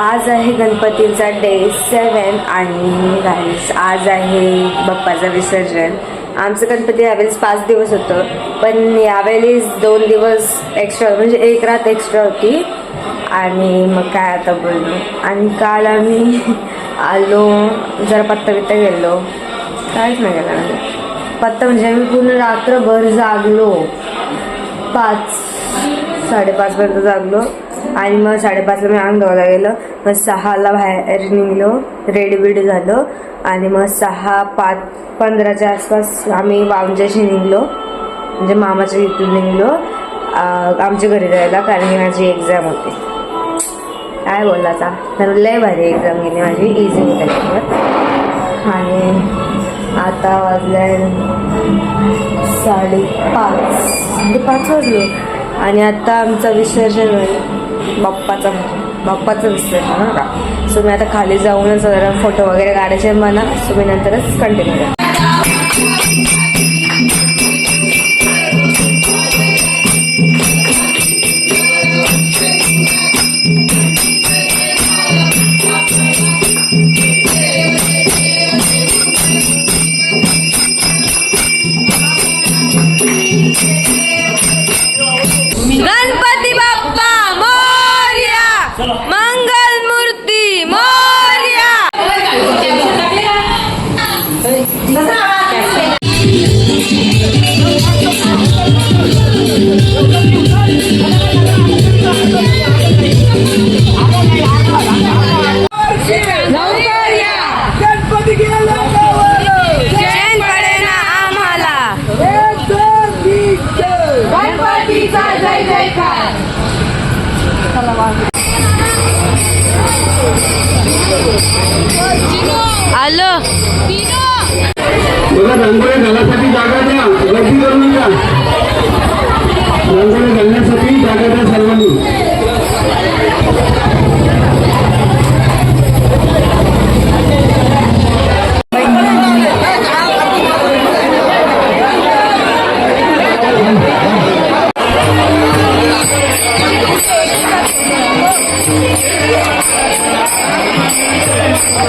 आज आहे गणपतीचा डे सेवन आणि गाईस आज आहे बाप्पाचं विसर्जन. आमचं गणपती यावेळेस पाच दिवस होतं पण यावेळेस दोन दिवस एक्स्ट्रा म्हणजे एक रात एक्स्ट्रा होती. आणि मग काय आता बोललो आणि काल आम्ही आलो जरा पत्ता बित्ता गेलो. काहीच नाही गेलं आम्ही. पत्ता म्हणजे आम्ही पूर्ण रात्रभर जागलो. पाच साडेपाचपर्यंत जागलो. आणि मग साडेपाचला मी अंग धुवायला गेलो. मग सहाला बाहेर निघलो. रेडी झालो. आणि मग सहा पाच पंधराच्या आसपास आम्ही आमच्याशी निघलो. म्हणजे मामाच्या इथून निघलो. आमच्या घरी जायला कारण की माझी एक्झाम होती. काय बोलला आता? तर लय भारी एक्झाम गेली माझी. इझी होती त्याच्यावर. आणि आता वाजले साडेपाच साडेपाच वाजले. आणि आता आमचं विसर्जन होईल. बाप्पाचा बाप्पाचं विसरला हं का? सो मी आता खाली जाऊनच जरा फोटो वगैरे काढायचे म्हणा. सो मी नंतरच कंटिन्यू करा. आलो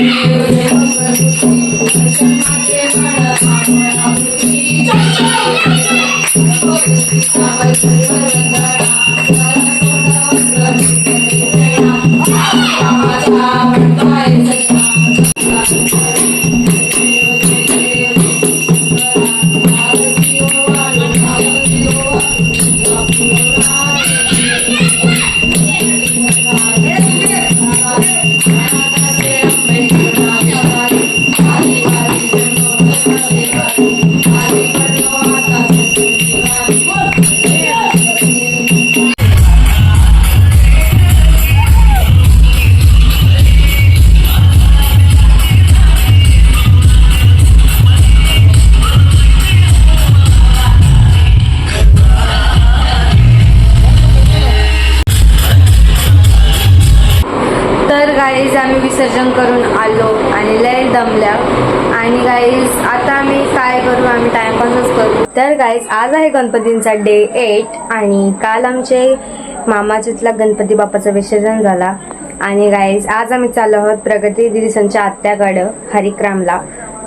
よろしくお願いします。करून आलो आणि लय दमल्या. आणि गाईज आता आम्ही काय करू? आम्ही टाइमपासच करू. तर गाईज आज आहे गणपतींचा डे एट आणि काल आमचे मामाजीतला गणपती बाप्पाचं विसर्जन झाला. आणि गाईज आज आम्ही चाललो आहोत प्रगती दिदीसांच्या आत्याकडं हरिक्रामला.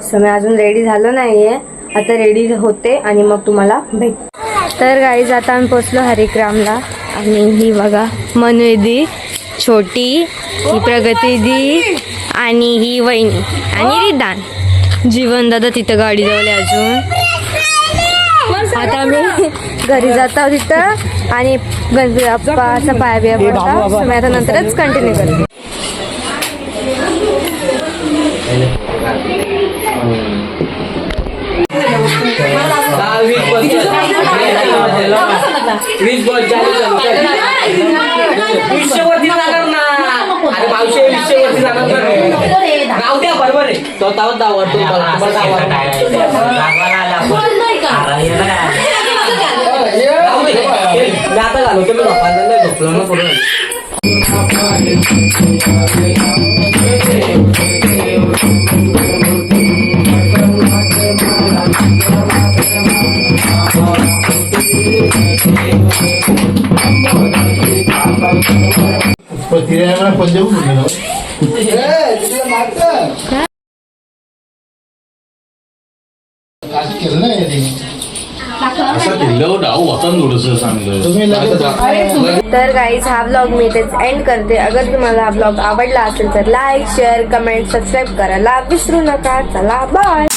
सो मी अजून रेडी झालो नाही आहे आता रेडी होते आणि मग तुम्हाला भेट तर गाईज आता आम्ही पोचलो हरिक्रामला. आणि ही बघा मनुदी छोटी ही प्रगतीदी आणि ही वहिनी आणि रिदान. जीवन दादा तिथं गाडी जवळ आहे अजून. आता आम्ही घरी जात आहोत तिथं आणि गणपती बाप्पाचा पाया बिया पडता मी आता नंतरच कंटिन्यू करते वीस बॉल जाणार ना. अरे मावशे वीसशे वरती जाणार द्या बरोबर आहे तो तावत दावा तो मी आता घालवतो मी झोपायला नाही झोपलो ना पुढे केलं डाव होता चांगलं तर गाईज हा ब्लॉग मी इथेच एंड करते. अगर तुम्हाला हा ब्लॉग आवडला असेल तर लाईक शेअर कमेंट सबस्क्राईब करायला विसरू नका. चला बाय